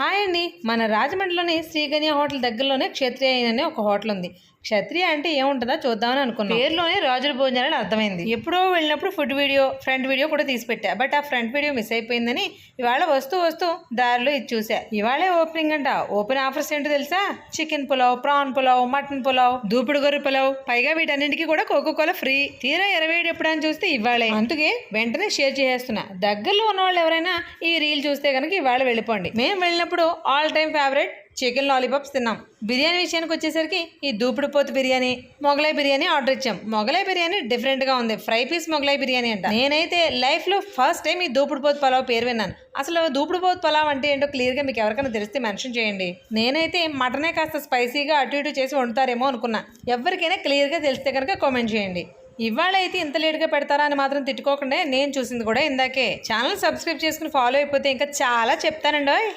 Hi అండి. మన రాజమండ్రిలోని శ్రీగణ్య hotel దగ్గరలోనే క్షేత్రియ అయిన అనే ఒక హోటల్ ఉంది. క్షత్రియ అంటే ఏముంటుందో చూద్దామని అనుకున్నాను పేరులోనే రాజుల భోజనాలని అర్థమైంది. ఎప్పుడో వెళ్ళినప్పుడు ఫుడ్ వీడియో ఫ్రంట్ వీడియో కూడా తీసి పెట్టా. బట్ ఆ ఫ్రంట్ వీడియో మిస్ అయిపోయిందని ఇవాళ వస్తూ వస్తూ దారిలో ఇది చూసా. ఇవాళే ఓపెనింగ్ అంట. ఓపెన్ ఆఫర్స్ ఏంటో తెలుసా? Chicken pulao prawn pulao mutton pulao దూపుడు గొర్రె పులావ్ పైగా వీటన్నింటికి కూడా కోకో కోలా ఫ్రీ తీరా ఇరవై ఏడు ఎప్పుడు అని చూస్తే ఇవాళే. అందుకే వెంటనే షేర్ చేసేస్తున్నా. దగ్గరలో ఉన్న వాళ్ళు ఎవరైనా ఈ రీల్ చూస్తే కనుక ఇవాళ వెళ్ళిపోండి. మేము వెళ్ళినప్పుడు all time favourite chicken lollipops తిన్నాం. బిర్యానీ విషయానికి వచ్చేసరికి ఈ దూపుడు పోతు బిర్యానీ మొగలై బిర్యానీ ఆర్డర్ ఇచ్చాం. మొగలై బిర్యానీ డిఫరెంట్గా ఉంది. ఫ్రై పీస్ మొగలై బిర్యానీ అంట. నేనైతే లైఫ్లో ఫస్ట్ టైం ఈ దూపుడు పోతు పలావ్ పేరు విన్నాను. అసలు దూపుడు పోతు పలావ్ అంటే ఏంటో క్లియర్గా మీకు ఎవరికైనా తెలిస్తే మెన్షన్ చేయండి. నేనైతే మటనే కాస్త స్పైసీగా అటు ఇటు చేసి వండుతారేమో అనుకున్నా. ఎవరికైనా క్లియర్గా తెలిస్తే కనుక కామెంట్ చేయండి. ఇవాళ అయితే ఇంత లేట్గా పెడతారా అని మాత్రం తిట్టుకోకుండా నేను చూసింది కూడా ఇందాకే. ఛానల్ సబ్స్క్రైబ్ చేసుకుని ఫాలో అయిపోతే ఇంకా చాలా చెప్తానండి